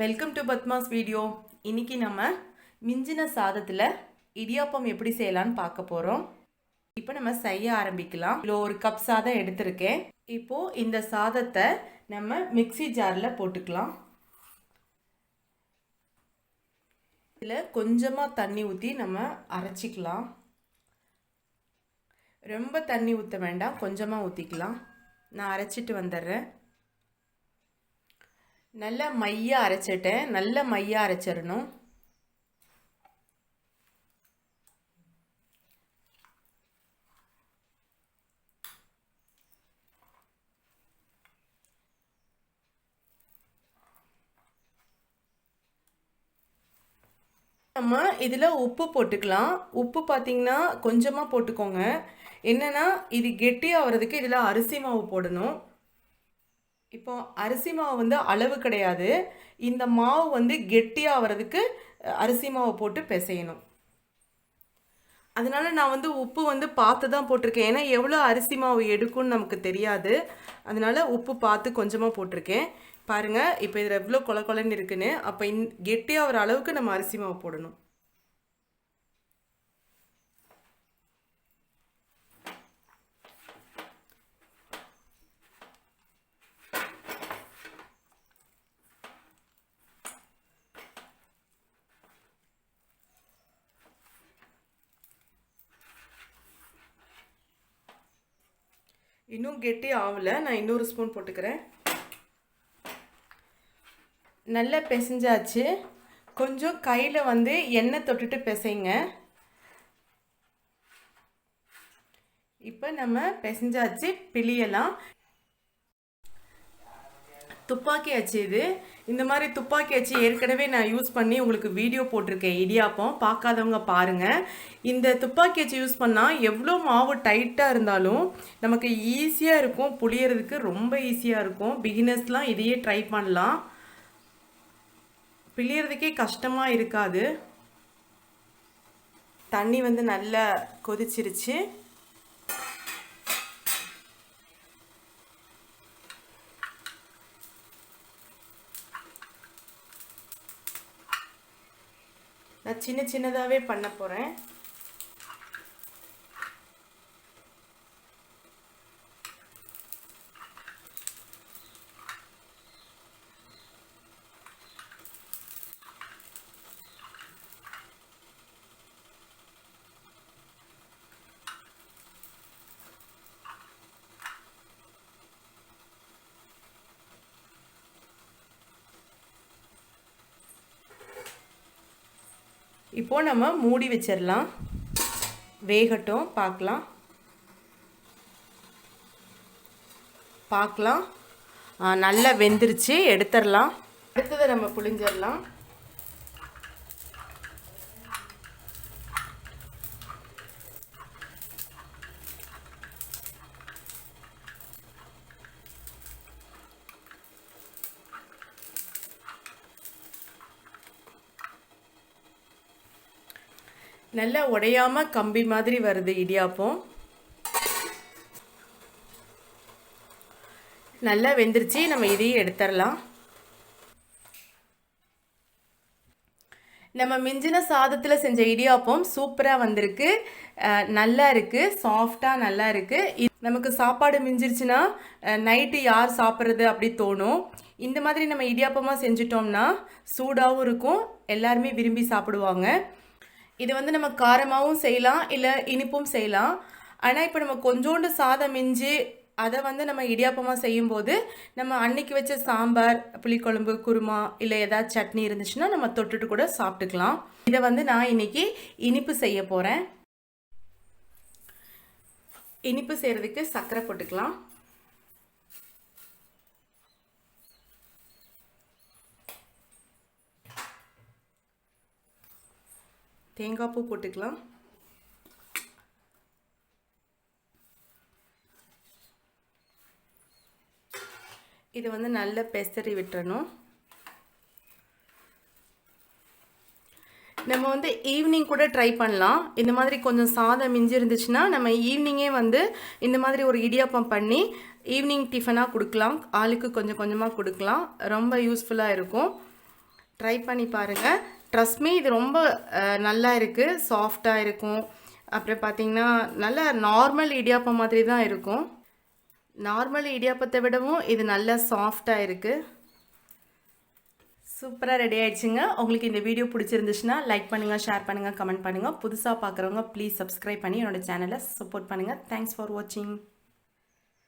Welcome to Padma's video இன்னைக்கு நம்ம மிஞ்சின சாதத்தில் இடியாப்பம் எப்படி செய்யலாம்னு பார்க்க போகிறோம் இப்போ நம்ம செய்ய ஆரம்பிக்கலாம். இதில் ஒரு கப் சாதம் எடுத்திருக்கேன். இப்போது இந்த சாதத்தை நம்ம மிக்ஸி ஜாரில் போட்டுக்கலாம். இதில் கொஞ்சமாக தண்ணி ஊற்றி நம்ம அரைச்சிக்கலாம். ரொம்ப தண்ணி ஊற்ற வேண்டாம். கொஞ்சமாக ஊற்றிக்கலாம் நான் அரைச்சிட்டு வந்துடுறேன். நல்ல மையாக அரைச்சிட்டேன். நல்ல மையாக அரைச்சிடணும். நம்ம இதில் உப்பு போட்டுக்கலாம். உப்பு பார்த்திங்கன்னா கொஞ்சமாக போட்டுக்கோங்க. என்னென்னா இது கெட்டியாகிறதுக்கு இதில் அரிசி மாவு போடணும். இப்போ அரிசி மாவு வந்து அளவு கிடையாது. இந்த மாவு வந்து கெட்டியாகிறதுக்கு அரிசி மாவை போட்டு பிசையணும். அதனால் நான் வந்து உப்பு வந்து பார்த்து தான் போட்டிருக்கேன். ஏன்னா எவ்வளோ அரிசி மாவு எடுக்கும்னு நமக்கு தெரியாது. அதனால் உப்பு பார்த்து கொஞ்சமாக போட்டிருக்கேன். பாருங்கள் இப்போ இதில் எவ்வளோ கொல கொலன்னு இருக்குன்னு. அப்போ இன் கெட்டியாகிற அளவுக்கு நம்ம அரிசி மாவு போடணும். இன்னும் கெட்டி ஆகலை நான் இன்னொரு ஸ்பூன் போட்டுக்கிறேன். நல்லா பிசைஞ்சாச்சு. கொஞ்சம் கையில் வந்து எண்ணெய் தொட்டுட்டு பிசைங்க. இப்போ நம்ம பிசைஞ்சாச்சு பிழியலாம். துப்பாக்கி அச்சு இது. இந்த மாதிரி துப்பாக்கி அச்சு ஏற்கனவே நான் யூஸ் பண்ணி உங்களுக்கு வீடியோ போட்டிருக்கேன். இடியாப்பம். பார்க்காதவங்க பாருங்கள் இந்த துப்பாக்கி அச்சு யூஸ் பண்ணால் எவ்வளோ மாவு டைட்டாக இருந்தாலும் நமக்கு ஈஸியாக இருக்கும். புளியறதுக்கு ரொம்ப ஈஸியாக இருக்கும். பிகினர்ஸ்லாம் இதையே ட்ரை பண்ணலாம். பிழியறதுக்கே கஷ்டமாக இருக்காது. தண்ணி வந்து நல்லா கொதிச்சிருச்சு. நான் சின்ன சின்னதாகவே பண்ண போகிறேன் இப்போது நம்ம மூடி வச்சிடலாம் வேகட்டும் பார்க்கலாம். பார்க்கலாம். நல்லா வெந்துருச்சு எடுத்துடலாம் அடுத்ததை நம்ம புளிஞ்சிடலாம் நல்லா உடையாமல் கம்பி மாதிரி வருது இடியாப்பம். நல்லா வெந்துருச்சு நம்ம இதையும் எடுத்துடலாம். நம்ம மிஞ்சின சாதத்தில் செஞ்ச இடியாப்பம் சூப்பராக வந்திருக்கு. நல்லா இருக்குது சாஃப்டாக நல்லா இருக்குது நமக்கு சாப்பாடு மிஞ்சிருச்சுன்னா நைட்டு யார் சாப்பிட்றது அப்படி தோணும். இந்த மாதிரி நம்ம இடியாப்பமாக செஞ்சிட்டோம்னா சூடாகவும் இருக்கும் எல்லாருமே விரும்பி சாப்பிடுவாங்க. இது வந்து நம்ம காரமாகவும் செய்யலாம் இல்லை இனிப்பும் செய்யலாம். ஆனால் இப்போ நம்ம கொஞ்சோண்டு சாதம் மிஞ்சி அதை வந்து நம்ம இடியாப்பமாக செய்யும்போது நம்ம அன்னைக்கு வச்ச சாம்பார் புளிக்குழம்பு குருமா இல்லை ஏதாவது சட்னி இருந்துச்சுன்னா நம்ம தொட்டுட்டு கூட சாப்பிட்டுக்கலாம். இதை வந்து நான் இன்னைக்கு இனிப்பு செய்ய போகிறேன் இனிப்பு செய்கிறதுக்கு சர்க்கரை போட்டுக்கலாம். தேங்காய் பூ போட்டுக்கலாம். இது வந்து நல்ல பெசரி விட்டுறணும். நம்ம வந்து ஈவினிங் கூட ட்ரை பண்ணலாம். இந்த மாதிரி கொஞ்சம் சாதம் மிஞ்சி இருந்துச்சுன்னா நம்ம ஈவினிங்கே வந்து இந்த மாதிரி ஒரு இடியாப்பம் பண்ணி ஈவினிங் டிஃபனாக கொடுக்கலாம். ஆளுக்கு கொஞ்சம் கொஞ்சமாக கொடுக்கலாம். ரொம்ப யூஸ்ஃபுல்லாக இருக்கும். ட்ரை பண்ணி பாருங்கள் ட்ரஸ்ட்மே இது ரொம்ப நல்லா இருக்குது சாஃப்டாக இருக்கும். அப்புறம் பார்த்திங்கன்னா நல்ல நார்மல் இடியாப்பம் மாதிரி தான் இருக்கும். நார்மல் இடியாப்பத்தை விடவும் இது நல்ல சாஃப்டாக இருக்குது சூப்பராக ரெடி ஆயிடுச்சுங்க. உங்களுக்கு இந்த வீடியோ பிடிச்சிருந்துச்சுன்னா லைக் பண்ணுங்கள் ஷேர் பண்ணுங்கள் கமெண்ட் பண்ணுங்கள் புதுசாக பார்க்குறவங்க ப்ளீஸ் சப்ஸ்கிரைப் பண்ணி என்னோடய சேனலை சப்போர்ட் பண்ணுங்கள் தேங்க்ஸ் ஃபார் வாட்சிங்